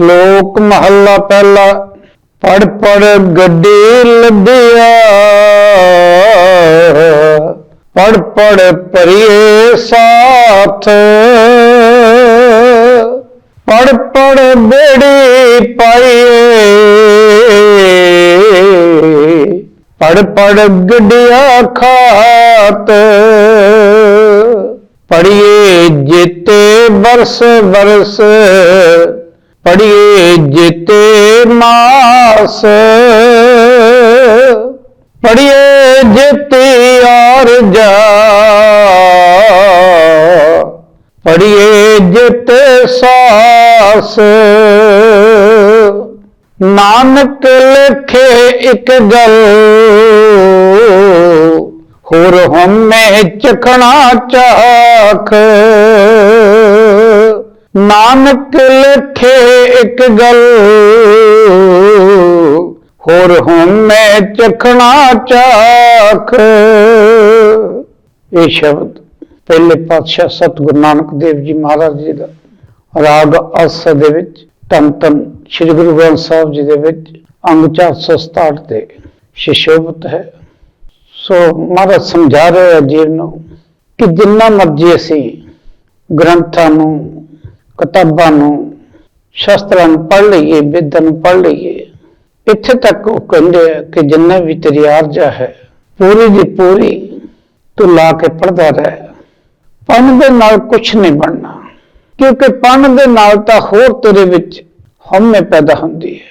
ਸ਼ਲੋਕ ਮਹੱਲਾ ਪਹਿਲਾ ਪੜ ਪੜ ਗੱਡੀ ਲੱਦਿਆ ਪੜ ਪੜ ਭਰੀਏ ਸਾਥ। ਪੜ ਪੜ ਬੇੜੀ ਪਾਈਏ। ਪੜ ਪੜ ਗੱਡਿਆ ਖਾਤ। ਪੜੀਏ ਜੀਤੇ ਬਰਸ ਬਰਸ ਪੜੀਏ ਜੀਤੇ ਮਾਸ। ਪੜੀਏ ਜੀਤੇ ਆਰ ਜਾ ਪੜੀਏ ਜੀਤੇ ਸਾਸ। ਨਾਨਕ ਲਿਖੇ ਇੱਕ ਗੱਲ ਹੋਰ ਹਮੇ ਚਖਣਾ ਚਾਖ। ਨਾਨਕ ਲਿਖੇ ਇੱਕ ਗੱਲ। ਹੋਰ ਹਮੇ ਚਖਣਾ ਚਾਖ। ਇਹ ਸ਼ਬਦ ਪਹਿਲੇ ਪਾਤਸ਼ਾਹ ਸਤਿਗੁਰੂ ਨਾਨਕ ਦੇਵ ਜੀ ਮਹਾਰਾਜ ਜੀ ਦਾ ਰਾਗ ਅਸ ਦੇ ਵਿੱਚ, ਧੰਨ ਧੰਨ ਸ੍ਰੀ ਗੁਰੂ ਗ੍ਰੰਥ ਸਾਹਿਬ ਜੀ ਦੇ ਵਿੱਚ ਅੰਗ 467 ਤੇ ਸ਼ਿਸ਼ੋਭਤ ਹੈ। ਸੋ ਮਹਾਰਾਜ ਸਮਝਾ ਰਹੇ ਆ ਜੀਵ ਨੂੰ ਕਿ ਜਿੰਨਾ ਮਰਜ਼ੀ ਅਸੀਂ ਗ੍ਰੰਥਾਂ ਨੂੰ ਕਿਤਾਬਾਂ ਨੂੰ, ਸ਼ਸਤਰਾਂ ਨੂੰ ਪੜ੍ਹ ਲਈਏ, ਵਿਦਾਂ ਨੂੰ ਪੜ੍ਹ ਲਈਏ। ਇੱਥੇ ਤੱਕ ਉਹ ਕਹਿੰਦੇ ਆ ਕਿ ਜਿੰਨਾ ਵੀ ਤੇਰੀ ਆਰਜਾ ਹੈ, ਪੂਰੀ ਦੀ ਪੂਰੀ ਤੂੰ ਲਾ ਕੇ ਪੜਦਾ ਰਹਿ। ਪੜ੍ਹਨ ਦੇ ਨਾਲ ਕੁਝ ਨਹੀਂ ਬਣਨਾ, ਕਿਉਂਕਿ ਪੜ੍ਹਨ ਦੇ ਨਾਲ ਤਾਂ ਹੋਰ ਤੇਰੇ ਵਿੱਚ ਹਮੇ ਪੈਦਾ ਹੁੰਦੀ ਹੈ,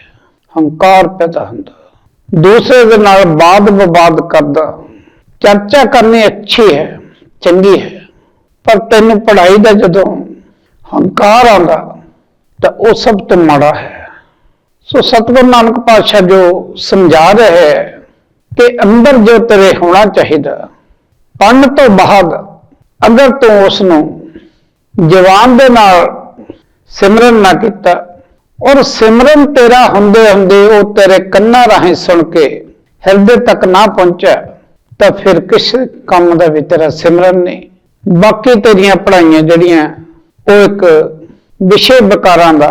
ਹੰਕਾਰ ਪੈਦਾ ਹੁੰਦਾ। ਦੂਸਰੇ ਦੇ ਨਾਲ ਬਾਦ ਵਿਵਾਦ ਕਰਦਾ, ਚਰਚਾ ਕਰਨੀ ਅੱਛੀ ਹੈ, ਚੰਗੀ ਹੈ, ਪਰ ਤੈਨੂੰ ਪੜ੍ਹਾਈ ਦਾ ਜਦੋਂ ਹੰਕਾਰ ਆਉਂਦਾ, ਤਾਂ ਉਹ ਸਭ ਤੋਂ ਮਾੜਾ ਹੈ। ਸੋ ਸਤਿਗੁਰੂ ਨਾਨਕ ਪਾਤਸ਼ਾਹ ਜੋ ਸਮਝਾ ਰਹੇ ਹੈ ਕਿ ਅੰਦਰ ਜੋ ਤੇਰੇ ਹੋਣਾ ਚਾਹੀਦਾ, ਪੜ੍ਹਨ ਤੋਂ ਬਾਅਦ ਅਗਰ ਤੂੰ ਉਸ ਨੂੰ ਜਵਾਨ ਦੇ ਨਾਲ ਸਿਮਰਨ ਨਾ ਕੀਤਾ ਔਰ ਸਿਮਰਨ ਤੇਰਾ ਹੁੰਦੇ ਹੁੰਦੇ ਉਹ ਤੇਰੇ ਕੰਨਾਂ ਰਾਹੀਂ ਸੁਣ ਕੇ ਹਿਰਦੇ ਤੱਕ ਨਾ ਪਹੁੰਚਿਆ, ਤਾਂ ਫਿਰ ਕਿਸ ਕੰਮ ਦਾ ਵੀ ਤੇਰਾ ਸਿਮਰਨ ਨਹੀਂ। ਬਾਕੀ ਤੇਰੀਆਂ ਪੜ੍ਹਾਈਆਂ ਜਿਹੜੀਆਂ ਉਹ ਇੱਕ ਵਿਸ਼ੇ ਵਿਕਾਰਾਂ ਦਾ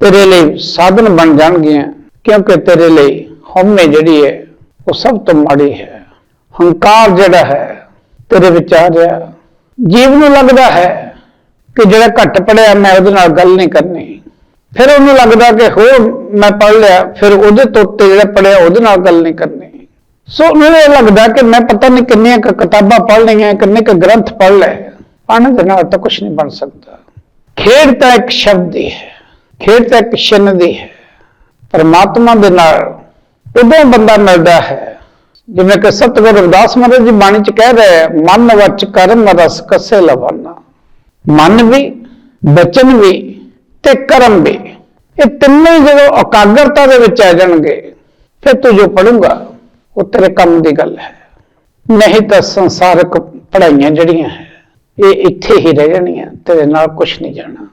ਤੇਰੇ ਲਈ ਸਾਧਨ ਬਣ ਜਾਣਗੀਆਂ, ਕਿਉਂਕਿ ਤੇਰੇ ਲਈ ਹਉਮੈ ਜਿਹੜੀ ਹੈ, ਉਹ ਸਭ ਤੋਂ ਮਾੜੀ ਹੈ। ਹੰਕਾਰ ਜਿਹੜਾ ਹੈ, ਤੇਰੇ ਵਿੱਚ ਆ ਰਿਹਾ। ਜੀਵ ਨੂੰ ਲੱਗਦਾ ਹੈ ਕਿ ਜਿਹੜਾ ਘੱਟ ਪੜਿਆ ਮੈਂ ਉਹਦੇ ਨਾਲ ਗੱਲ ਨਹੀਂ ਕਰਨੀ। ਫਿਰ ਉਹਨੂੰ ਲੱਗਦਾ ਕਿ ਹੋਰ ਮੈਂ ਪੜ ਲਿਆ, ਫਿਰ ਉਹਦੇ ਤੋਂ ਉੱਤੇ ਜਿਹੜਾ ਪੜਿਆ ਉਹਦੇ ਨਾਲ ਗੱਲ ਨਹੀਂ ਕਰਨੀ। ਸੋ ਉਹਨੂੰ ਇਹ ਲੱਗਦਾ ਕਿ ਮੈਂ ਪਤਾ ਨਹੀਂ ਕਿੰਨੀਆਂ ਕੁ ਕਿਤਾਬਾਂ ਪੜ੍ਹ ਲਈਆਂ, ਕਿੰਨੇ ਕੁ ਗ੍ਰੰਥ ਪੜ੍ਹ ਲਏ। ਪੜ੍ਹਨ ਦੇ ਨਾਲ ਤਾਂ ਕੁਝ ਨਹੀਂ ਬਣ ਸਕਦਾ। ਖੇਡ ਤਾਂ ਇੱਕ ਸ਼ਬਦ ਹੀ ਹੈ। ਖੇਡ ਤਾਂ ਇੱਕ ਛਿੰਨ ਦੀ ਹੈ। ਪਰਮਾਤਮਾ ਦੇ ਨਾਲ ਉਦੋਂ ਬੰਦਾ ਮਿਲਦਾ ਹੈ। ਜਿਵੇਂ ਕਿ ਸਤਿਗੁਰੂ ਰਵਿਦਾਸ ਮਹਾਰਾਜ ਜੀ ਬਾਣੀ ਚ ਕਹਿ ਰਹੇ ਮਨ ਵਚ ਕਰਮ ਰਸ ਕਸੇ ਲਵਾਨਾ। ਮਨ ਵੀ, ਬਚਨ ਵੀ ਤੇ ਕਰਮ ਵੀ। ਇਹ ਤਿੰਨੇ ਹੀ ਜਦੋਂ ਇਕਾਗਰਤਾ ਦੇ ਵਿੱਚ ਆ ਜਾਣਗੇ, ਫਿਰ ਤੂੰ ਜੋ ਪੜੂੰਗਾ ਉਹ ਤੇਰੇ ਕੰਮ ਦੀ ਗੱਲ ਹੈ। ਨਹੀਂ ਤਾਂ ਸੰਸਾਰਕ ਪੜ੍ਹਾਈਆਂ ਜਿਹੜੀਆਂ ਹੈ ਇਹ ਇੱਥੇ ਹੀ ਰਹਿ ਜਾਣੀਆਂ, ਤੇਰੇ ਨਾਲ ਕੁਝ ਨਹੀਂ ਜਾਣਾ।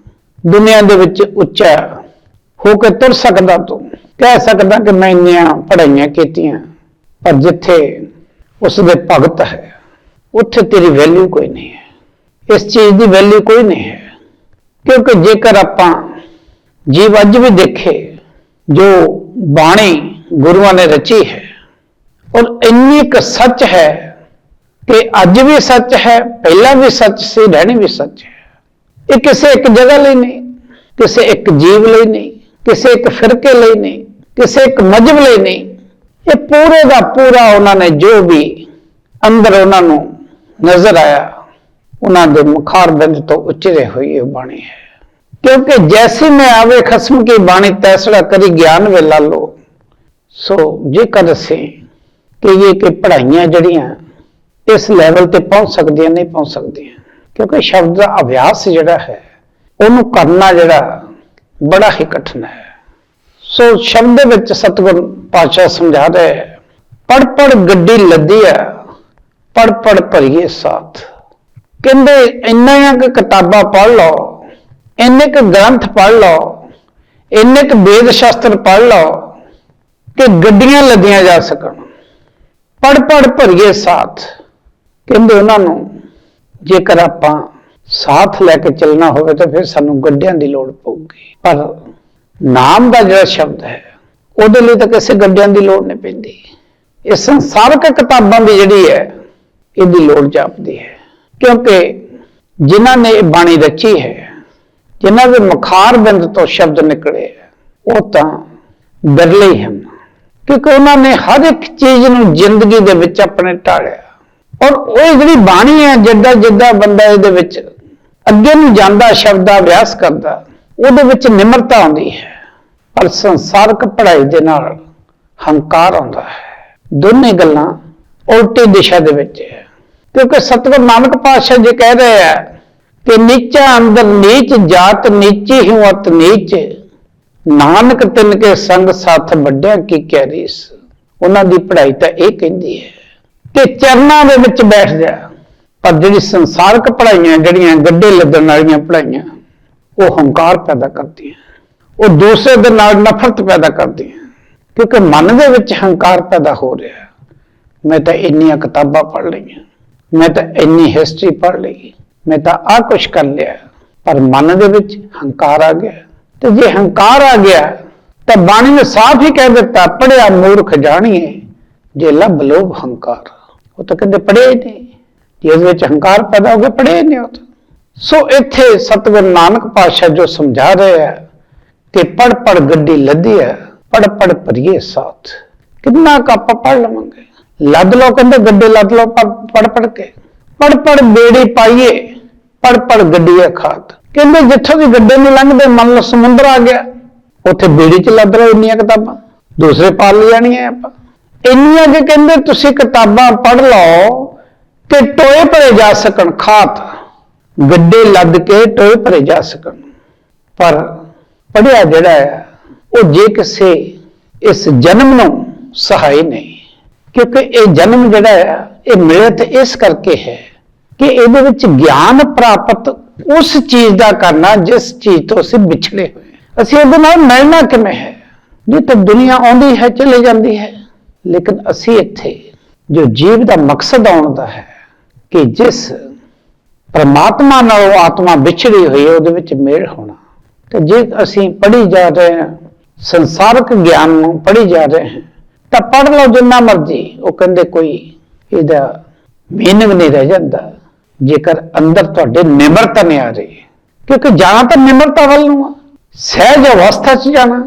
ਦੁਨੀਆ ਦੇ ਵਿੱਚ ਉੱਚਾ ਹੋ ਕੇ ਤੁਰ ਸਕਦਾ ਤੂੰ। ਕਹਿ ਸਕਦਾ ਕਿ ਮੈਂ ਇੰਨੀਆਂ ਪੜ੍ਹਾਈਆਂ ਕੀਤੀਆਂ, ਪਰ ਜਿੱਥੇ ਉਸ ਦੇ ਭਗਤ ਹੈ, ਉੱਥੇ ਤੇਰੀ ਵੈਲਿਊ ਕੋਈ ਨਹੀਂ ਹੈ। ਇਸ ਚੀਜ਼ ਦੀ ਵੈਲਿਊ ਕੋਈ ਨਹੀਂ ਹੈ। ਕਿਉਂਕਿ ਜੇਕਰ ਆਪਾਂ ਜੀਵ ਅੱਜ ਵੀ ਦੇਖੇ, ਜੋ ਬਾਣੀ ਗੁਰੂਆਂ ਨੇ ਰਚੀ ਹੈ, ਔਰ ਇੰਨੀ ਕੁ ਸੱਚ ਹੈ ਕਿ ਅੱਜ ਵੀ ਸੱਚ ਹੈ, ਪਹਿਲਾਂ ਵੀ ਸੱਚ ਸੀ, ਰਹਿਣੀ ਵੀ ਸੱਚ ਹੈ। ਇਹ ਕਿਸੇ ਇੱਕ ਜਗ੍ਹਾ ਲਈ ਨਹੀਂ, ਕਿਸੇ ਇੱਕ ਜੀਵ ਲਈ ਨਹੀਂ, ਕਿਸੇ ਇੱਕ ਫਿਰਕੇ ਲਈ ਨਹੀਂ, ਕਿਸੇ ਇੱਕ ਮਜਬ ਲਈ ਨਹੀਂ। ਇਹ ਪੂਰੇ ਦਾ ਪੂਰਾ ਉਹਨਾਂ ਨੇ ਜੋ ਵੀ ਅੰਦਰ ਉਹਨਾਂ ਨੂੰ ਨਜ਼ਰ ਆਇਆ, ਉਹਨਾਂ ਦੇ ਮੁਖਾਰ ਬਿੰਦ ਤੋਂ ਉਚਰੇ ਹੋਈ ਇਹ ਬਾਣੀ ਹੈ। ਕਿਉਂਕਿ ਜੈਸੀ ਮੈਂ ਆਵੇ ਖਸਮ ਕੀ ਬਾਣੀ, ਤੈਸੜਾ ਕਰੀ ਗਿਆਨ ਵੇਲਾ ਲਾਲੋ। ਸੋ ਜੇਕਰ ਅਸੀਂ ਕਹੀਏ ਕਿ ਪੜ੍ਹਾਈਆਂ ਜਿਹੜੀਆਂ ਇਸ ਲੈਵਲ ਤੇ ਪਹੁੰਚ ਸਕਦੀਆਂ, ਨਹੀਂ ਪਹੁੰਚ ਸਕਦੀਆਂ। ਕਿਉਂਕਿ ਸ਼ਬਦ ਦਾ ਅਭਿਆਸ ਜਿਹੜਾ ਹੈ, ਉਹਨੂੰ ਕਰਨਾ ਜਿਹੜਾ ਬੜਾ ਹੀ ਕਠਿਨ ਹੈ। ਸੋ ਸ਼ਬਦ ਦੇ ਵਿੱਚ ਸਤਿਗੁਰ ਪਾਤਸ਼ਾਹ ਸਮਝਾ ਰਿਹਾ ਹੈ ਪੜ ਪੜ ਗੱਡੀ ਲੱਦੀ ਹੈ ਪੜ ਪੜ ਭਰੀਏ ਸਾਥ। ਕਹਿੰਦੇ ਇੰਨੀਆਂ ਕੁ ਕਿਤਾਬਾਂ ਪੜ੍ਹ ਲਓ, ਇੰਨੇ ਕੁ ਗ੍ਰੰਥ ਪੜ੍ਹ ਲਓ, ਇੰਨੇ ਕੁ ਵੇਦ ਸ਼ਾਸਤਰ ਪੜ੍ਹ ਲਓ ਕਿ ਗੱਡੀਆਂ ਲੱਦੀਆਂ ਜਾ ਸਕਣ। ਪੜ ਪੜ ਭਰੀਏ ਸਾਥ। ਕਹਿੰਦੇ ਉਹਨਾਂ ਨੂੰ, ਜੇਕਰ ਆਪਾਂ ਸਾਥ ਲੈ ਕੇ ਚੱਲਣਾ ਹੋਵੇ ਤਾਂ ਫਿਰ ਸਾਨੂੰ ਗੱਡਿਆਂ ਦੀ ਲੋੜ ਪਊਗੀ। ਪਰ ਨਾਮ ਦਾ ਜਿਹੜਾ ਸ਼ਬਦ ਹੈ, ਉਹਦੇ ਲਈ ਤਾਂ ਕਿਸੇ ਗੱਡਿਆਂ ਦੀ ਲੋੜ ਨਹੀਂ ਪੈਂਦੀ। ਇਹ ਸੰਸਾਰਕ ਕਿਤਾਬਾਂ ਦੀ ਜਿਹੜੀ ਹੈ, ਇਹਦੀ ਲੋੜ ਜਾਪਦੀ ਹੈ। ਕਿਉਂਕਿ ਜਿਨ੍ਹਾਂ ਨੇ ਇਹ ਬਾਣੀ ਰਚੀ ਹੈ, ਜਿਨ੍ਹਾਂ ਦੇ ਮਖਾਰ ਬਿੰਦ ਤੋਂ ਸ਼ਬਦ ਨਿਕਲੇ, ਉਹ ਤਾਂ ਬਿਰਲੇ ਹੀ ਹਨ। ਕਿਉਂਕਿ ਉਹਨਾਂ ਨੇ ਹਰ ਇੱਕ ਚੀਜ਼ ਨੂੰ ਜ਼ਿੰਦਗੀ ਦੇ ਵਿੱਚ ਆਪਣੇ ਢਾਲਿਆ। ਔਰ ਉਹ ਜਿਹੜੀ ਬਾਣੀ ਹੈ, ਜਿੱਦਾਂ ਜਿੱਦਾਂ ਬੰਦਾ ਇਹਦੇ ਵਿੱਚ ਅੱਗੇ ਨੂੰ ਜਾਂਦਾ, ਸ਼ਬਦ ਦਾ ਅਭਿਆਸ ਕਰਦਾ, ਉਹਦੇ ਵਿੱਚ ਨਿਮਰਤਾ ਆਉਂਦੀ ਹੈ। ਪਰ ਸੰਸਾਰਕ ਪੜ੍ਹਾਈ ਦੇ ਨਾਲ ਹੰਕਾਰ ਆਉਂਦਾ ਹੈ। ਦੋਨੇ ਗੱਲਾਂ ਉਲਟੀ ਦਿਸ਼ਾ ਦੇ ਵਿੱਚ ਹੈ। ਕਿਉਂਕਿ ਸਤਿਗੁਰੂ ਨਾਨਕ ਪਾਤਸ਼ਾਹ ਜੀ ਕਹਿ ਰਹੇ ਆ ਕਿ ਨੀਚਾ ਅੰਦਰ ਨੀਚ ਜਾਤ, ਨੀਚੀ ਹੂੰ ਅਤ ਨੀਚ। ਨਾਨਕ ਤਿੰਨ ਕੇ ਸੰਗ ਸਾਥ ਵੱਡਿਆਂ ਕੀ ਕਹਿ ਰੀਸ? ਉਹਨਾਂ ਦੀ ਪੜ੍ਹਾਈ ਤਾਂ ਇਹ ਕਹਿੰਦੀ ਹੈ ਕਿ ਚਰਨਾਂ ਦੇ ਵਿੱਚ ਬੈਠ ਜਾ। ਪਰ ਜਿਹੜੀ ਸੰਸਾਰਕ ਪੜ੍ਹਾਈਆਂ, ਜਿਹੜੀਆਂ ਗੱਡੇ ਲੱਦਣ ਵਾਲੀਆਂ ਪੜ੍ਹਾਈਆਂ, ਉਹ ਹੰਕਾਰ ਪੈਦਾ ਕਰਦੀਆਂ ਉਹ ਦੂਸਰੇ ਦੇ ਨਾਲ ਨਫ਼ਰਤ ਪੈਦਾ ਕਰਦੀਆਂ ਕਿਉਂਕਿ ਮਨ ਦੇ ਵਿੱਚ ਹੰਕਾਰ ਪੈਦਾ ਹੋ ਰਿਹਾ ਮੈਂ ਤਾਂ ਇੰਨੀਆਂ ਕਿਤਾਬਾਂ ਪੜ੍ਹ ਲਈਆਂ। ਮੈਂ ਤਾਂ ਇੰਨੀ ਹਿਸਟਰੀ ਪੜ੍ਹ ਲਈ। ਮੈਂ ਤਾਂ ਆ ਕੁਛ ਕਰ ਲਿਆ ਪਰ ਮਨ ਦੇ ਵਿੱਚ ਹੰਕਾਰ ਆ ਗਿਆ ਤੇ ਜੇ ਹੰਕਾਰ ਆ ਗਿਆ, ਤਾਂ ਬਾਣੀ ਨੇ ਸਾਫ਼ ਹੀ ਕਹਿ ਦਿੱਤਾ ਪੜਿਆ ਮੂਰਖ ਜਾਣੀਏ, ਜੇ ਲੱਭ ਲੋਭ ਹੰਕਾਰ। ਉਹ ਤਾਂ ਕਹਿੰਦੇ ਪੜਿਆ ਹੀ ਨਹੀਂ। ਜੇ ਇਹਦੇ ਵਿੱਚ ਹੰਕਾਰ ਪੈਦਾ ਹੋ ਗਿਆ ਪੜਿਆ ਹੀ ਨਹੀਂ ਉਹ ਸੋ ਇੱਥੇ ਸਤਿਗੁਰੂ ਨਾਨਕ ਪਾਤਸ਼ਾਹ ਜੋ ਸਮਝਾ ਰਹੇ ਹੈ ਕਿ ਪੜ ਪੜ ਗੱਡੀ ਲੱਦੀ ਹੈ ਪੜ ਪੜ ਭਰੀਏ ਸਾਥ। ਕਿੰਨਾ ਕੁ ਆਪਾਂ ਪੜ ਲਵਾਂਗੇ? ਲੱਦ ਲਓ ਕਹਿੰਦੇ ਗੱਡੇ ਲੱਦ ਲਓ ਪੜ ਪੜ ਕੇ। ਪੜ ਪੜ ਬੇੜੀ ਪਾਈਏ ਪੜ ਪੜ ਗੱਡੀਏ ਖਾਤ ਕਹਿੰਦੇ ਜਿੱਥੋਂ ਵੀ ਗੱਡੇ ਨੂੰ ਲੰਘਦੇ, ਮੰਨ ਲਓ ਸਮੁੰਦਰ ਆ ਗਿਆ, ਉੱਥੇ ਬੇੜੀ ਚ ਲੱਦ ਲਓ ਇੰਨੀਆਂ ਕਿਤਾਬਾਂ। ਦੂਸਰੇ ਪਾਲ ਲੈ ਜਾਣੀਆਂ ਆਪਾਂ। ਇੰਨੀਆਂ ਕਿ ਕਹਿੰਦੇ ਤੁਸੀਂ ਕਿਤਾਬਾਂ ਪੜ੍ਹ ਲਓ ਕਿ ਟੋਏ ਭਰੇ ਜਾ ਸਕਣ, ਖਾਤ। ਗੱਡੇ ਲੱਦ ਕੇ ਟੋਏ ਭਰੇ ਜਾ ਸਕਣ। ਪਰ ਪੜਿਆ ਜਿਹੜਾ ਹੈ, ਉਹ ਜੇ ਕਿਸੇ ਇਸ ਜਨਮ ਨੂੰ ਸਹਾਈ ਨਹੀਂ, ਕਿਉਂਕਿ ਇਹ ਜਨਮ ਜਿਹੜਾ ਹੈ, ਇਹ ਮਿਲੇ ਤੇ ਇਸ ਕਰਕੇ ਹੈ ਕਿ ਇਹਦੇ ਵਿੱਚ ਗਿਆਨ ਪ੍ਰਾਪਤ ਉਸ ਚੀਜ਼ ਦਾ ਕਰਨਾ ਜਿਸ ਚੀਜ਼ ਤੋਂ ਅਸੀਂ ਵਿਛੜੇ ਹੋਏ। ਅਸੀਂ ਇਹਦੇ ਨਾਲ ਮਿਲਣਾ ਕਿਵੇਂ ਹੈ? ਨਹੀਂ ਤਾਂ ਦੁਨੀਆ ਆਉਂਦੀ ਹੈ, ਚਲੇ ਜਾਂਦੀ ਹੈ। ਲੇਕਿਨ ਅਸੀਂ ਇੱਥੇ ਜੋ ਜੀਵ ਦਾ ਮਕਸਦ ਆਉਣ ਦਾ ਹੈ ਕਿ ਜਿਸ ਪਰਮਾਤਮਾ ਨਾਲ ਉਹ ਆਤਮਾ ਵਿਛੜੀ ਹੋਈ ਹੈ, ਉਹਦੇ ਵਿੱਚ ਮੇਲ ਹੋਣਾ। ਤੇ ਜੇ ਅਸੀਂ ਪੜ੍ਹੀ ਜਾ ਰਹੇ ਹਾਂ, ਸੰਸਾਰਕ ਗਿਆਨ ਨੂੰ ਪੜ੍ਹੀ ਜਾ ਰਹੇ ਹਾਂ, ਤਾਂ ਪੜ੍ਹ ਲਓ ਜਿੰਨਾ ਮਰਜ਼ੀ। ਉਹ ਕਹਿੰਦੇ ਕੋਈ ਇਹਦਾ ਮੀਨਿੰਗ ਨਹੀਂ ਰਹਿ ਜਾਂਦਾ। ਜੇਕਰ ਅੰਦਰ ਤੁਹਾਡੇ ਨਿਮਰਤਾ ਨਹੀਂ ਆ ਰਹੀ, ਕਿਉਂਕਿ ਜਾਣਾ ਤਾਂ ਨਿਮਰਤਾ ਵੱਲ ਨੂੰ ਆ। ਸਹਿਜ ਅਵਸਥਾ 'ਚ ਜਾਣਾ,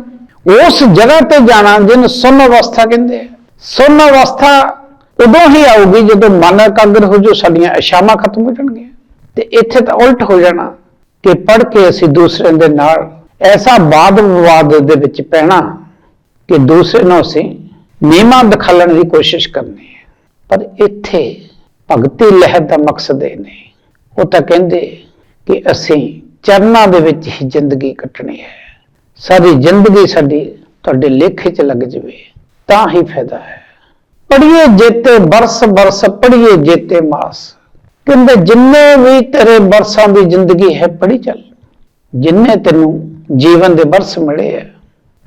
ਉਸ ਜਗ੍ਹਾ ਤੇ ਜਾਣਾ ਜਿਹਨੂੰ ਸੁਨ ਅਵਸਥਾ ਕਹਿੰਦੇ ਆ। ਸੁਣ ਅਵਸਥਾ ਉਦੋਂ ਹੀ ਆਊਗੀ ਜਦੋਂ ਮਨ ਇਕਾਗਰ ਹੋ ਜੋ ਸਾਡੀਆਂ ਇਸ਼ਾਵਾਂ ਖਤਮ ਹੋ ਜਾਣਗੀਆਂ। ਤੇ ਇੱਥੇ ਤਾਂ ਉਲਟ ਹੋ ਜਾਣਾ ਕਿ ਪੜ ਕੇ ਅਸੀਂ ਦੂਸਰੇ ਦੇ ਨਾਲ ਐਸਾ ਬਾਦ ਵਿਵਾਦ ਦੇ ਵਿੱਚ ਪੈਣਾ ਕਿ ਦੂਸਰੇ ਨੂੰ ਅਸੀਂ ਨੀਮਾ ਦਿਖਾਲਣ ਦੀ ਕੋਸ਼ਿਸ਼ ਕਰਨੀ ਹੈ। ਪਰ ਇੱਥੇ ਭਗਤੀ ਲਹਿਰ ਦਾ ਮਕਸਦ ਇਹ ਨਹੀਂ। ਉਹ ਤਾਂ ਕਹਿੰਦੇ ਕਿ ਅਸੀਂ ਚਰਨਾਂ ਦੇ ਵਿੱਚ ਹੀ ਜ਼ਿੰਦਗੀ ਕੱਟਣੀ ਹੈ। ਸਾਰੀ ਜ਼ਿੰਦਗੀ ਸਾਡੀ ਤੁਹਾਡੇ ਲੇਖੇ 'ਚ ਲੱਗ ਜਵੇ। ਤਾਂ ਹੀ ਫਾਇਦਾ ਹੈ। ਪੜੀਏ ਜੇਤੇ ਬਰਸ ਬਰਸ ਪੜੀਏ ਜੇਤੇ ਮਾਸ। ਕਹਿੰਦੇ, ਜਿੰਨੇ ਵੀ ਤੇਰੇ ਬਰਸਾਂ ਦੀ ਜ਼ਿੰਦਗੀ ਹੈ ਪੜੀ ਚੱਲ। ਜਿੰਨੇ ਤੈਨੂੰ ਜੀਵਨ ਦੇ ਬਰਸ ਮਿਲੇ ਆ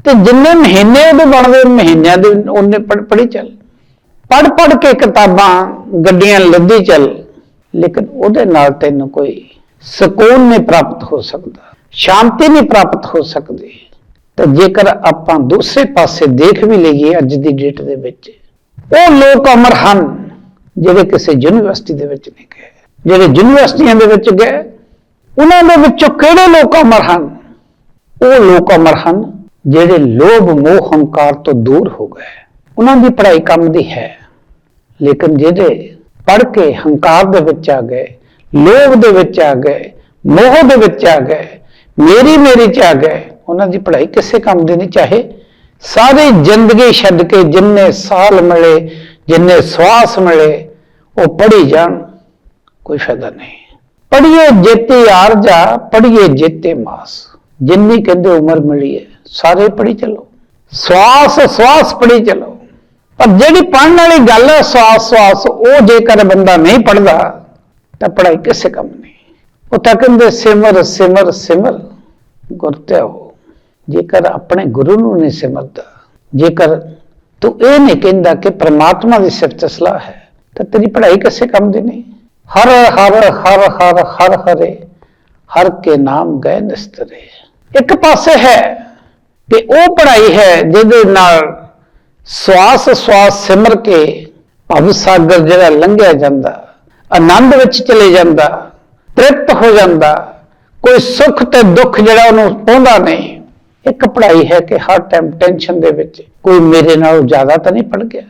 ਤੇ ਜਿੰਨੇ ਮਹੀਨੇ ਉਹਦੇ ਬਣਦੇ, ਮਹੀਨਿਆਂ ਦੇ ਉਹਨੇ ਪੜ ਪੜੀ ਚੱਲ। ਪੜ ਪੜ ਕੇ ਕਿਤਾਬਾਂ, ਗੱਡੀਆਂ ਲੱਦੀ ਚੱਲ। ਲੇਕਿਨ ਉਹਦੇ ਨਾਲ ਤੈਨੂੰ ਕੋਈ ਸਕੂਨ ਨਹੀਂ ਪ੍ਰਾਪਤ ਹੋ ਸਕਦਾ, ਸ਼ਾਂਤੀ ਨਹੀਂ ਪ੍ਰਾਪਤ ਹੋ ਸਕਦੀ। ਤਾਂ ਜੇਕਰ ਆਪਾਂ ਦੂਸਰੇ ਪਾਸੇ ਦੇਖ ਵੀ ਲਈਏ ਅੱਜ ਦੀ ਡੇਟ ਦੇ ਵਿੱਚ, ਉਹ ਲੋਕ ਅਮਰ ਹਨ ਜਿਹੜੇ ਕਿਸੇ ਯੂਨੀਵਰਸਿਟੀ ਦੇ ਵਿੱਚ ਨਹੀਂ ਗਏ। ਜਿਹੜੇ ਯੂਨੀਵਰਸਿਟੀਆਂ ਦੇ ਵਿੱਚ ਗਏ, ਉਹਨਾਂ ਦੇ ਵਿੱਚੋਂ ਕਿਹੜੇ ਲੋਕ ਅਮਰ ਹਨ? ਉਹ ਲੋਕ ਅਮਰ ਹਨ ਜਿਹੜੇ ਲੋਭ, ਮੋਹ, ਹੰਕਾਰ ਤੋਂ ਦੂਰ ਹੋ ਗਏ। ਉਹਨਾਂ ਦੀ ਪੜ੍ਹਾਈ ਕੰਮ ਦੀ ਹੈ, ਲੇਕਿਨ ਜਿਹੜੇ ਪੜ੍ਹ ਕੇ ਹੰਕਾਰ ਦੇ ਵਿੱਚ ਆ ਗਏ, ਲੋਭ ਦੇ ਵਿੱਚ ਆ ਗਏ, ਮੋਹ ਦੇ ਵਿੱਚ ਆ ਗਏ ਮੇਰੀ ਮੇਰੀ ਚ ਆ ਗਏ ਉਹਨਾਂ ਦੀ ਪੜ੍ਹਾਈ ਕਿਸੇ ਕੰਮ ਦੀ ਨਹੀਂ, ਚਾਹੇ ਸਾਰੀ ਜ਼ਿੰਦਗੀ ਛੱਡ ਕੇ ਜਿੰਨੇ ਸਾਲ ਮਿਲੇ, ਜਿੰਨੇ ਸਵਾਸ ਮਿਲੇ, ਉਹ ਪੜ੍ਹੀ ਜਾਣ, ਕੋਈ ਫਾਇਦਾ ਨਹੀਂ। ਪੜ੍ਹੀਏ ਜੇਤੇ ਆਰਜਾ, ਪੜ੍ਹੀਏ ਜੇਤੇ ਮਾਸ। ਜਿੰਨੀ ਕਹਿੰਦੇ ਉਮਰ ਮਿਲੀ ਹੈ, ਸਾਰੇ ਪੜ੍ਹੀ ਚੱਲੋ। ਸਵਾਸ ਸਵਾਸ ਪੜ੍ਹੀ ਚੱਲੋ। ਪਰ ਜਿਹੜੀ ਪੜ੍ਹਨ ਵਾਲੀ ਗੱਲ ਹੈ, ਸਵਾਸ ਸਵਾਸ, ਉਹ ਜੇਕਰ ਬੰਦਾ ਨਹੀਂ ਪੜਦਾ ਤਾਂ ਪੜ੍ਹਾਈ ਕਿਸੇ ਕੰਮ ਨਹੀਂ। ਉਹ ਤਾਂ ਕਹਿੰਦੇ ਸਿਮਰ ਸਿਮਰ ਸਿਮਰ, ਗੁਰ ਧਿਆਓ। ਜੇਕਰ ਆਪਣੇ ਗੁਰੂ ਨੂੰ ਨਹੀਂ ਸਿਮਰਦਾ ਜੇਕਰ ਤੂੰ ਇਹ ਨਹੀਂ ਕਹਿੰਦਾ ਕਿ ਪ੍ਰਮਾਤਮਾ ਦੀ ਸਿਫਤ ਸਲਾਹ ਹੈ, ਤਾਂ ਤੇਰੀ ਪੜ੍ਹਾਈ ਕਿਸੇ ਕੰਮ ਦੀ ਨਹੀਂ। ਹਰ ਹਰ ਹਰ ਹਰ ਹਰ ਹਰੇ, ਹਰ ਕੇ ਨਾਮ ਗਏ ਨਿਸਤਰੇ। ਇੱਕ ਪਾਸੇ ਹੈ ਕਿ ਉਹ ਪੜ੍ਹਾਈ ਹੈ ਜਿਹਦੇ ਨਾਲ ਸਵਾਸ ਸਵਾਸ ਸਿਮਰ ਕੇ ਭਵ ਸਾਗਰ ਜਿਹੜਾ ਲੰਘਿਆ ਜਾਂਦਾ, ਆਨੰਦ ਵਿੱਚ ਚਲੇ ਜਾਂਦਾ, ਤ੍ਰਿਪਤ ਹੋ ਜਾਂਦਾ, ਕੋਈ ਸੁੱਖ ਤੇ ਦੁੱਖ ਜਿਹੜਾ ਉਹਨੂੰ ਪਹੁੰਚਦਾ ਨਹੀਂ। ਇੱਕ ਪੜ੍ਹਾਈ ਹੈ ਕਿ ਹਰ ਟਾਈਮ ਟੈਨਸ਼ਨ ਦੇ ਵਿੱਚ ਕੋਈ ਮੇਰੇ ਨਾਲੋਂ ਜ਼ਿਆਦਾ ਤਾਂ ਨਹੀਂ ਪੜ ਗਿਆ।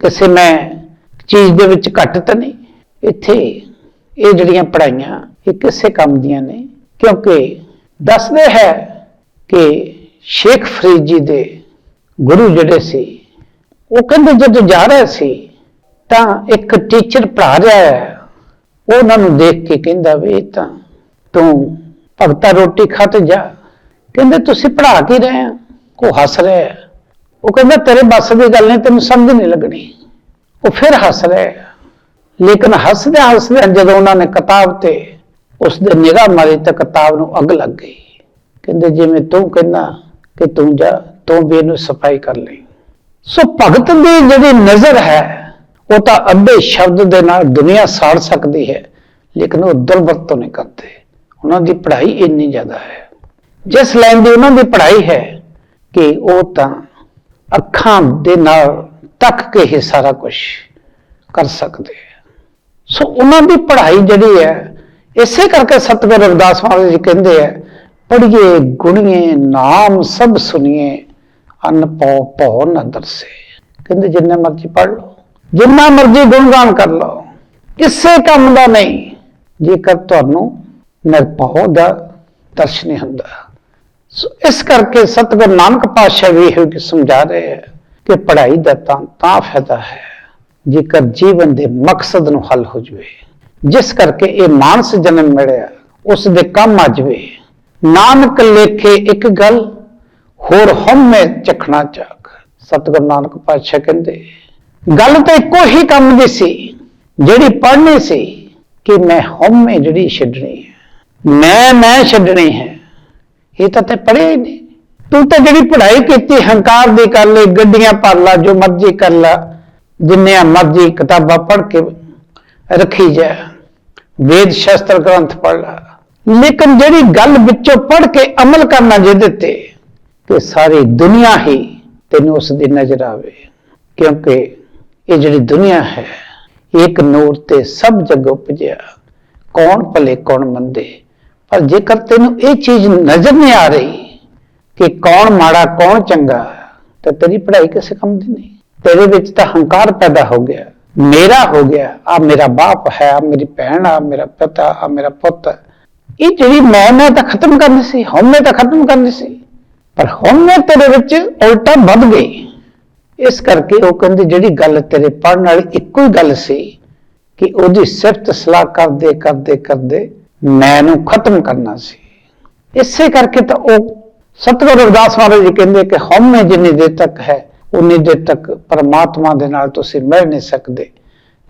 ਕਿਸੇ ਮੈਂ ਚੀਜ਼ ਦੇ ਵਿੱਚ ਘੱਟ ਤਾਂ ਨਹੀਂ। ਇੱਥੇ ਇਹ ਜਿਹੜੀਆਂ ਪੜ੍ਹਾਈਆਂ ਇਹ ਕਿਸੇ ਕੰਮ ਦੀਆਂ ਨੇ, ਕਿਉਂਕਿ ਦੱਸਦੇ ਹੈ ਕਿ ਸ਼ੇਖ ਫਰੀਦ ਜੀ ਦੇ ਗੁਰੂ ਜਿਹੜੇ ਸੀ, ਉਹ ਕਹਿੰਦੇ ਜਦੋਂ ਜਾ ਰਹੇ ਸੀ ਤਾਂ ਇੱਕ ਟੀਚਰ ਪੜ੍ਹਾ ਰਿਹਾ ਹੈ। ਉਹ ਉਹਨਾਂ ਨੂੰ ਦੇਖ ਕੇ ਕਹਿੰਦਾ ਵੀ ਇਹ ਤਾਂ ਤੂੰ ਭਗਤਾ ਰੋਟੀ ਖਾ ਤੇ ਜਾ। ਕਹਿੰਦੇ, ਤੁਸੀਂ ਪੜ੍ਹਾ ਕੀ ਰਹੇ ਆ ਉਹ ਹੱਸ ਰਿਹਾ ਹੈ। ਉਹ ਕਹਿੰਦਾ, ਤੇਰੇ ਬੱਸ ਦੀ ਗੱਲ ਨਹੀਂ, ਤੈਨੂੰ ਸਮਝ ਨਹੀਂ ਲੱਗਣੀ। ਉਹ ਫਿਰ ਹੱਸ ਰਿਹਾ ਹੈ। ਲੇਕਿਨ ਹੱਸਦੇ ਹੱਸਦੇ ਜਦੋਂ ਉਹਨਾਂ ਨੇ ਕਿਤਾਬ ਤੇ ਉਸ ਦੇ ਨਿਗਾਹ ਮਾਰੀ ਤਾਂ ਕਿਤਾਬ ਨੂੰ ਅੱਗ ਲੱਗ ਗਈ। ਕਹਿੰਦੇ, ਜਿਵੇਂ ਤੂੰ ਕਹਿੰਦਾ ਕਿ ਤੂੰ ਜਾ, ਤੂੰ ਵੀ ਇਹਨੂੰ ਸਫ਼ਾਈ ਕਰ ਲਈ। ਸੋ ਭਗਤ ਦੀ ਜਿਹੜੀ ਨਜ਼ਰ ਹੈ, ਉਹ ਤਾਂ ਅੱਧੇ ਸ਼ਬਦ ਦੇ ਨਾਲ ਦੁਨੀਆ ਸਾੜ ਸਕਦੀ ਹੈ, ਲੇਕਿਨ ਉਹ ਦੁਰਵਰਤੋਂ ਨਹੀਂ ਕਰਦੇ। ਉਹਨਾਂ ਦੀ ਪੜ੍ਹਾਈ ਇੰਨੀ ਜ਼ਿਆਦਾ ਹੈ। ਜਿਸ ਲਾਈਨ ਦੀ ਉਹਨਾਂ ਦੀ ਪੜ੍ਹਾਈ ਹੈ ਕਿ ਉਹ ਤਾਂ ਅੱਖਾਂ ਦੇ ਨਾਲ ਤੱਕ ਕੇ ਹੀ ਸਾਰਾ ਕੁਝ ਕਰ ਸਕਦੇ ਸੋ ਉਹਨਾਂ ਦੀ ਪੜ੍ਹਾਈ ਜਿਹੜੀ ਹੈ, ਇਸੇ ਕਰਕੇ ਸਤਿਗੁਰ ਰਵਿਦਾਸ ਮਹਾਰਾਜ ਜੀ ਕਹਿੰਦੇ ਆ, ਪੜ੍ਹੀਏ, ਗੁਣੀਏ, ਨਾਮ ਸਭ ਸੁਣੀਏ, ਅਨ ਪਉ ਭਉ ਨ ਦਰਸੇ। ਕਹਿੰਦੇ ਜਿੰਨਾ ਮਰਜ਼ੀ ਪੜ੍ਹ ਲਓ, ਜਿੰਨਾ ਮਰਜ਼ੀ ਗੁਣਗਾਨ ਕਰ ਲਓ, ਕਿਸੇ ਕੰਮ ਦਾ ਨਹੀਂ। ਜੇਕਰ ਤੁਹਾਨੂੰ ਨਿਰਭਉ ਦਾ ਦਰਸ਼ਨ ਨਹੀਂ ਹੁੰਦਾ। ਸੋ ਇਸ ਕਰਕੇ ਸਤਿਗੁਰੂ ਨਾਨਕ ਪਾਤਸ਼ਾਹ ਵੀ ਇਹ ਸਮਝਾ ਰਹੇ ਹੈ ਕਿ ਪੜ੍ਹਾਈ ਦਾ ਤਾਂ ਤਾਂ ਫਾਇਦਾ ਹੈ, ਜੇਕਰ ਜੀਵਨ ਦੇ ਮਕਸਦ ਨੂੰ ਹੱਲ ਹੋ ਜਵੇ। ਜਿਸ ਕਰਕੇ ਇਹ ਮਾਨਸ ਜਨਮ ਮਿਲਿਆ, ਉਸ ਦੇ ਕੰਮ ਆ ਜਵੇ। ਨਾਨਕ ਲੇਖੇ ਇੱਕ ਗੱਲ, ਹੋਰ ਹਉਮੈ ਚਖਣਾ ਚਾਕ। ਸਤਿਗੁਰੂ ਨਾਨਕ ਪਾਤਸ਼ਾਹ ਕਹਿੰਦੇ, ਗੱਲ ਤਾਂ ਇੱਕੋ ਹੀ ਕੰਮ ਦੀ ਸੀ, ਜਿਹੜੀ ਪੜ੍ਹਨੀ ਸੀ ਕਿ ਮੈਂ ਹਉਮੈ ਜਿਹੜੀ ਛੱਡਣੀ ਹੈ। ਮੈਂ ਮੈਂ ਛੱਡਣੀ ਹੈ। ਇਹ ਤਾਂ ਤੇ ਪੜ੍ਹਿਆ ਹੀ ਨਹੀਂ। ਤੂੰ ਤਾਂ ਜਿਹੜੀ ਪੜ੍ਹਾਈ ਕੀਤੀ, ਹੰਕਾਰ ਦੀ ਕਰ ਲੈ ਗੱਡੀਆਂ ਭਰ ਲਾ, ਜੋ ਮਰਜ਼ੀ ਕਰ ਲਾ, ਜਿੰਨੀਆਂ ਮਰਜ਼ੀ ਕਿਤਾਬਾਂ ਪੜ੍ਹ ਕੇ ਰੱਖੀ ਜਾ। ਵੇਦ, ਸ਼ਾਸਤਰ, ਗ੍ਰੰਥ ਪੜ੍ਹ ਲਾ। ਲੇਕਿਨ ਜਿਹੜੀ ਗੱਲ ਵਿੱਚੋਂ ਪੜ੍ਹ ਕੇ ਅਮਲ ਕਰਨਾ ਜਿਹਦੇ ਤੇ ਕਿ ਸਾਰੀ ਦੁਨੀਆ ਹੀ ਤੈਨੂੰ ਉਸ ਦੀ ਨਜ਼ਰ ਆਵੇ। ਕਿਉਂਕਿ ਇਹ ਜਿਹੜੀ ਦੁਨੀਆ ਹੈ, ਇੱਕ ਨੂਰ ਤੇ ਸਭ ਜਗ ਉਪਜਿਆ। ਕੌਣ ਭਲੇ, ਕੌਣ ਮੰਦੇ ਪਰ ਜੇਕਰ ਤੈਨੂੰ ਇਹ ਚੀਜ਼ ਨਜ਼ਰ ਨਹੀਂ ਆ ਰਹੀ ਕਿ ਕੌਣ ਮਾੜਾ, ਕੌਣ ਚੰਗਾ, ਤਾਂ ਤੇਰੀ ਪੜ੍ਹਾਈ ਕਿਸੇ ਕੰਮ ਦੀ ਨਹੀਂ। ਤੇਰੇ ਵਿੱਚ ਤਾਂ ਹੰਕਾਰ ਪੈਦਾ ਹੋ ਗਿਆ। ਮੇਰਾ ਹੋ ਗਿਆ। ਆ ਮੇਰਾ ਬਾਪ ਹੈ ਆ ਮੇਰੀ ਭੈਣ ਆ ਮੇਰਾ ਪਿਤਾ ਆ ਮੇਰਾ ਪੁੱਤ। ਇਹ ਜਿਹੜੀ ਮੈਂ ਮੈਂ ਤਾਂ ਖਤਮ ਕਰਨੀ ਸੀ ਹਉਮੈ ਤਾਂ ਖਤਮ ਕਰਨੀ ਸੀ। ਪਰ ਹਉਮੈ ਤੇਰੇ ਵਿੱਚ ਉਲਟਾ ਵੱਧ ਗਈ। ਇਸ ਕਰਕੇ ਉਹ ਕਹਿੰਦੇ, ਜਿਹੜੀ ਗੱਲ ਤੇਰੇ ਪੜਨ ਵਾਲੀ ਇੱਕੋ ਹੀ ਗੱਲ ਸੀ ਕਿ ਉਹਦੀ ਸਿਫਤ ਸਲਾਹ ਕਰਦੇ ਕਰਦੇ ਕਰਦੇ ਮੈਂ ਨੂੰ ਖਤਮ ਕਰਨਾ ਸੀ। ਇਸੇ ਕਰਕੇ ਤਾਂ ਉਹ ਸਤਿਗੁਰੂ ਰਵਿਦਾਸ ਮਹਾਰਾਜ ਜੀ ਕਹਿੰਦੇ ਕਿ ਹਉਮੈ ਜਿੰਨੀ ਦੇਰ ਤੱਕ ਹੈ, ਉਨੀ ਦੇਰ ਤੱਕ ਪਰਮਾਤਮਾ ਦੇ ਨਾਲ ਤੁਸੀਂ ਮਿਲ ਨਹੀਂ ਸਕਦੇ।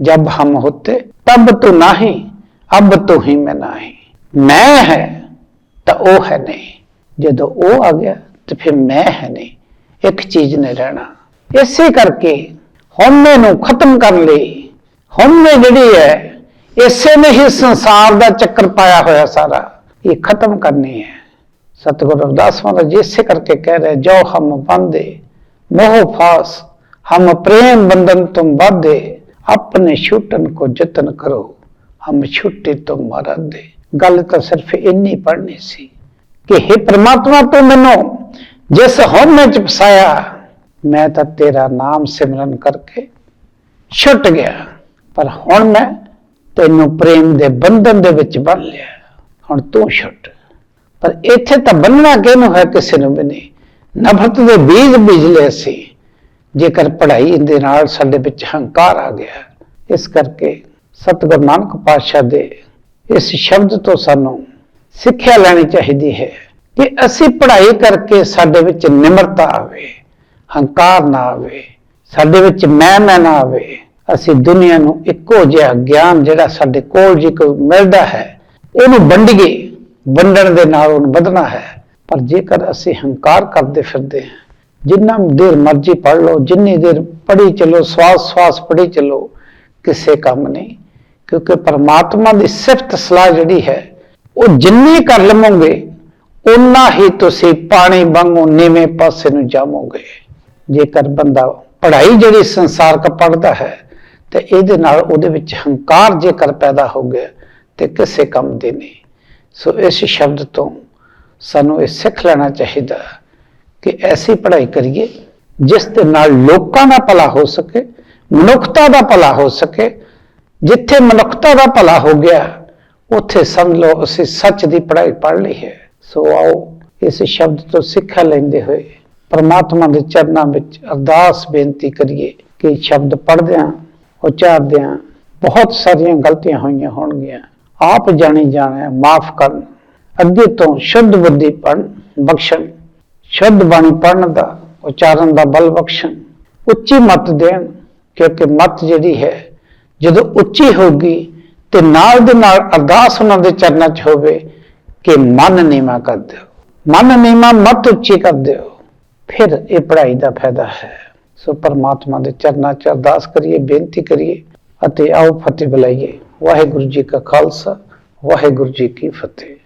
ਜਬ ਹਮ ਹੋਤੇ ਤਬ ਤੂੰ ਨਹੀਂ, ਅਬ ਤੂੰ ਹੀ ਮੈਂ ਨਹੀਂ। ਮੈਂ ਹੈ, ਤਾਂ ਉਹ ਹੈ ਨਹੀਂ। ਜਦੋਂ ਉਹ ਆ ਗਿਆ, ਤੇ ਫਿਰ ਮੈਂ ਹੈ ਨਹੀਂ। ਇੱਕ ਚੀਜ਼ ਨੇ ਰਹਿਣਾ। ਇਸੇ ਕਰਕੇ ਹਉਮੈ ਨੂੰ ਖਤਮ ਕਰਨ ਲਈ ਹਉਮੈ ਜਿਹੜੀ ਹੈ ਇਸੇ ਨੇ ਹੀ ਸੰਸਾਰ ਦਾ ਚੱਕਰ ਪਾਇਆ ਹੋਇਆ ਸਾਰਾ। ਇਹ ਖਤਮ ਕਰਨੀ ਹੈ। ਸਤਿਗੁਰੂ ਰਵਿਦਾਸ ਮਹਾਰਾਜ ਜੀ ਇਸੇ ਕਰਕੇ ਕਹਿ ਰਿਹਾ ਜੋ ਹਮ ਬੰਦੇ ਮੋਹ ਫਾਸ, ਹਮ ਪ੍ਰੇਮ ਬੰਧਨ ਤੁਮ ਬਾਧੇ ਆਪਣੇ ਛੁੱਟਣ ਕੋ ਯਤਨ ਕਰੋ, ਹਮ ਛੁੱਟੇ ਮਰਨ ਦੇ ਗੱਲ ਤਾਂ ਸਿਰਫ ਇੰਨੀ ਪੜਨੀ ਸੀ ਕਿ ਹੇ ਪ੍ਰਮਾਤਮਾ ਤੂੰ ਮੈਨੂੰ ਜਿਸ ਹਉਮ ਵਿੱਚ ਫਸਾਇਆ, ਮੈਂ ਤਾਂ ਤੇਰਾ ਨਾਮ ਸਿਮਰਨ ਕਰਕੇ ਛੁੱਟ ਗਿਆ। ਪਰ ਹੁਣ ਮੈਂ ਤੈਨੂੰ ਪ੍ਰੇਮ ਦੇ ਬੰਧਨ ਦੇ ਵਿੱਚ ਬੰਨ ਲਿਆ। ਹੁਣ ਤੂੰ ਛੁੱਟ। ਪਰ ਇੱਥੇ ਤਾਂ ਬੰਨਣਾ ਕਿਹਨੂੰ ਹੈ ਕਿਸੇ ਨੂੰ ਵੀ ਨਹੀਂ। ਨਫ਼ਰਤ ਦੇ ਬੀਜ ਬੀਜ ਲਏ ਸੀ। ਜੇਕਰ ਪੜ੍ਹਾਈ ਦੇ ਨਾਲ ਸਾਡੇ ਵਿੱਚ ਹੰਕਾਰ ਆ ਗਿਆ, ਇਸ ਕਰਕੇ ਸਤਿਗੁਰੂ ਨਾਨਕ ਪਾਤਸ਼ਾਹ ਦੇ ਇਸ ਸ਼ਬਦ ਤੋਂ ਸਾਨੂੰ ਸਿੱਖਿਆ ਲੈਣੀ ਚਾਹੀਦੀ ਹੈ ਕਿ ਅਸੀਂ ਪੜ੍ਹਾਈ ਕਰਕੇ ਸਾਡੇ ਵਿੱਚ ਨਿਮਰਤਾ ਆਵੇ, ਹੰਕਾਰ ਨਾ ਆਵੇ, ਸਾਡੇ ਵਿੱਚ ਮੈਂ ਮੈਂ ਨਾ ਆਵੇ। ਅਸੀਂ ਦੁਨੀਆ ਨੂੰ ਇੱਕੋ ਜਿਹਾ ਗਿਆਨ ਜਿਹੜਾ ਸਾਡੇ ਕੋਲ ਜੇ ਕੋਈ ਮਿਲਦਾ ਹੈ, ਉਹਨੂੰ ਵੰਡੀਏ, ਵੰਡਣ ਦੇ ਨਾਲ ਉਹਨੂੰ ਵਧਣਾ ਹੈ। ਪਰ ਜੇਕਰ ਅਸੀਂ ਹੰਕਾਰ ਕਰਦੇ ਫਿਰਦੇ ਹਾਂ, ਜਿੰਨਾ ਦੇਰ ਮਰਜ਼ੀ ਪੜ ਲਓ, ਜਿੰਨੀ ਦੇਰ ਪੜ੍ਹੀ ਚੱਲੋ ਸਵਾਸ ਸਵਾਸ ਪੜ੍ਹੀ ਚੱਲੋ, ਕਿਸੇ ਕੰਮ ਨਹੀਂ। ਕਿਉਂਕਿ ਪਰਮਾਤਮਾ ਦੀ ਸਿਫਤ ਸਲਾਹ ਜਿਹੜੀ ਹੈ, ਉਹ ਜਿੰਨੀ ਕਰ ਲਵੋਗੇ ਉਨਾ ਹੀ ਤੁਸੀਂ ਪਾਣੀ ਵਾਂਗੂ ਨੀਵੇਂ ਪਾਸੇ ਨੂੰ ਜਾਵੋਗੇ। ਜੇਕਰ ਬੰਦਾ ਪੜ੍ਹਾਈ ਜਿਹੜੀ ਸੰਸਾਰਕ ਪੜ੍ਹਦਾ ਹੈ ਤੇ ਇਹਦੇ ਨਾਲ ਉਹਦੇ ਵਿੱਚ ਹੰਕਾਰ ਜੇਕਰ ਪੈਦਾ ਹੋ ਗਿਆ ਤੇ ਕਿਸੇ ਕੰਮ ਦੇ ਨਹੀਂ। ਸੋ ਇਸ ਸ਼ਬਦ ਤੋਂ ਸਾਨੂੰ ਇਹ ਸਿੱਖ ਲੈਣਾ ਚਾਹੀਦਾ ਕਿ ਐਸੀ ਪੜ੍ਹਾਈ ਕਰੀਏ ਜਿਸ ਦੇ ਨਾਲ ਲੋਕਾਂ ਦਾ ਭਲਾ ਹੋ ਸਕੇ, ਮਨੁੱਖਤਾ ਦਾ ਭਲਾ ਹੋ ਸਕੇ। ਜਿੱਥੇ ਮਨੁੱਖਤਾ ਦਾ ਭਲਾ ਹੋ ਗਿਆ, ਉੱਥੇ ਸਮਝ ਲਓ ਅਸੀਂ ਸੱਚ ਦੀ ਪੜ੍ਹਾਈ ਪੜ੍ਹ ਲਈ ਹੈ। ਸੋ ਆਓ ਇਸ ਸ਼ਬਦ ਤੋਂ ਸਿੱਖਿਆ ਲੈਂਦੇ ਹੋਏ ਪਰਮਾਤਮਾ ਦੇ ਚਰਨਾਂ ਵਿੱਚ ਅਰਦਾਸ ਬੇਨਤੀ ਕਰੀਏ ਕਿ ਸ਼ਬਦ ਪੜ੍ਹਦਿਆਂ ਉਚਾਰਦਿਆਂ ਬਹੁਤ ਸਾਰੀਆਂ ਗਲਤੀਆਂ ਹੋਈਆਂ ਹੋਣਗੀਆਂ। ਆਪ ਜਾਣੀ ਜਾਣਾ, ਮਾਫ ਕਰਨ। ਅੱਗੇ ਤੋਂ ਸ਼ੁੱਧ ਬੁੱਧੀ ਪੜ੍ਹਨ, ਬਖਸ਼ਣ। ਸ਼ੁੱਧ ਬਾਣੀ ਪੜ੍ਹਨ ਦਾ, ਉਚਾਰਨ ਦਾ ਬਲ ਬਖਸ਼ਣ। ਉੱਚੀ ਮਤ ਦੇਣ, ਕਿਉਂਕਿ ਮਤ ਜਿਹੜੀ ਹੈ, ਜਦੋਂ ਉੱਚੀ ਹੋਗੀ ਤੇ ਨਾਲ ਦੇ ਨਾਲ ਅਰਦਾਸ ਉਹਨਾਂ ਦੇ ਚਰਨਾਂ 'ਚ ਹੋਵੇ ਕਿ ਮਨ ਨੀਵਾ ਕਰ ਦਿਓ। ਮਨ ਨੀਵਾ ਮਤ ਉੱਚੀ ਕਰ ਦਿਓ। ਫਿਰ ਇਹ ਪੜ੍ਹਾਈ ਦਾ ਫਾਇਦਾ ਹੈ। ਸੋ ਪਰਮਾਤਮਾ ਦੇ ਚਰਨਾਂ 'ਚ ਅਰਦਾਸ ਕਰੀਏ, ਬੇਨਤੀ ਕਰੀਏ ਅਤੇ ਆਓ ਫਤਿਹ ਬੁਲਾਈਏ। ਵਾਹਿਗੁਰੂ ਜੀ ਕਾ ਖਾਲਸਾ, ਵਾਹਿਗੁਰੂ ਜੀ ਕੀ ਫਤਿਹ।